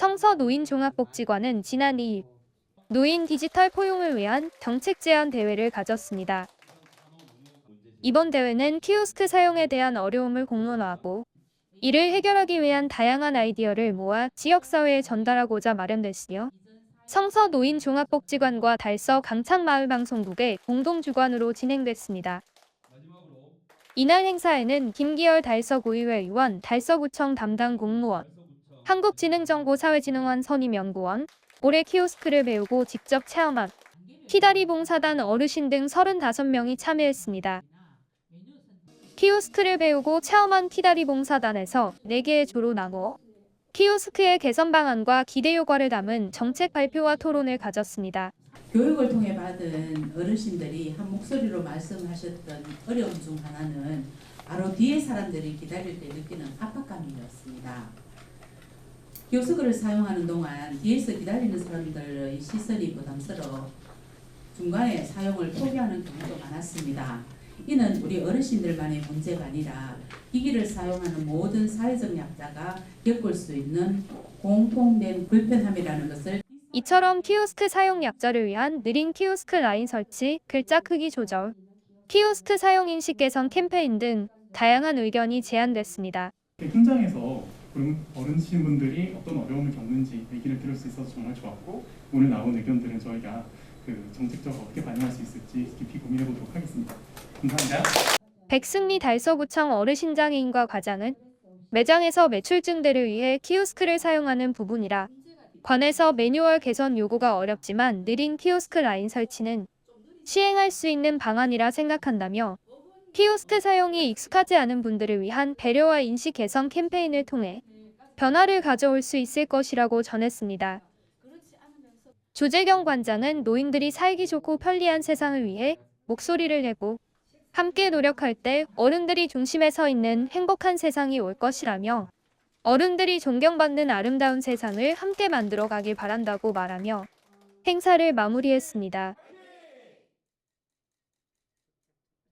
성서 노인종합복지관은 지난 2일 노인 디지털 포용을 위한 정책 제안 대회를 가졌습니다. 이번 대회는 키오스크 사용에 대한 어려움을 공론화하고 이를 해결하기 위한 다양한 아이디어를 모아 지역사회에 전달하고자 마련됐으며 성서 노인종합복지관과 달서 강창마을방송국의 공동주관으로 진행됐습니다. 이날 행사에는 김기열 달서구의회 의원, 달서구청 담당 공무원, 한국지능정보사회진흥원 선임연구원, 올해 키오스크를 배우고 직접 체험한 키다리 봉사단 어르신 등 35명이 참여했습니다. 키오스크를 배우고 체험한 키다리 봉사단에서 4개의 조로 나누어 키오스크의 개선 방안과 기대 효과를 담은 정책 발표와 토론을 가졌습니다. 교육을 통해 받은 어르신들이 한 목소리로 말씀하셨던 어려움 중 하나는 바로 뒤에 사람들이 기다릴 때 느끼는 압박감이었습니다. 기어스크를 사용하는 동안 뒤에서 기다리는 사람들의 시선이 부담스러워 중간에 사용을 포기하는 경우도 많았습니다. 이는 우리 어르신들만의 문제가 아니라 기기를 사용하는 모든 사회적 약자가 겪을 수 있는 공통된 불편함이라는 것을 이처럼 키오스크 사용 약자를 위한 느린 키오스크 라인 설치, 글자 크기 조절, 키오스크 사용 인식 개선 캠페인 등 다양한 의견이 제안됐습니다. 현장에서 어른- 어르신분들이 어떤 어려움을 겪는지 얘기를 들을 수 있어서 정말 좋았고 오늘 나온 의견들은 저희가 그 정책적으로 어떻게 반영할 수 있을지 깊이 고민해 보도록 하겠습니다. 감사합니다. 백승미 달서구청 어르신 장애인과 과장은 매장에서 매출 증대를 위해 키오스크를 사용하는 부분이라 관에서 매뉴얼 개선 요구가 어렵지만 느린 키오스크 라인 설치는 시행할 수 있는 방안이라 생각한다며 키오스크 사용이 익숙하지 않은 분들을 위한 배려와 인식 개선 캠페인을 통해 변화를 가져올 수 있을 것이라고 전했습니다. 조재경 관장은 노인들이 살기 좋고 편리한 세상을 위해 목소리를 내고 함께 노력할 때 어른들이 중심에 서 있는 행복한 세상이 올 것이라며 어른들이 존경받는 아름다운 세상을 함께 만들어 가길 바란다고 말하며 행사를 마무리했습니다.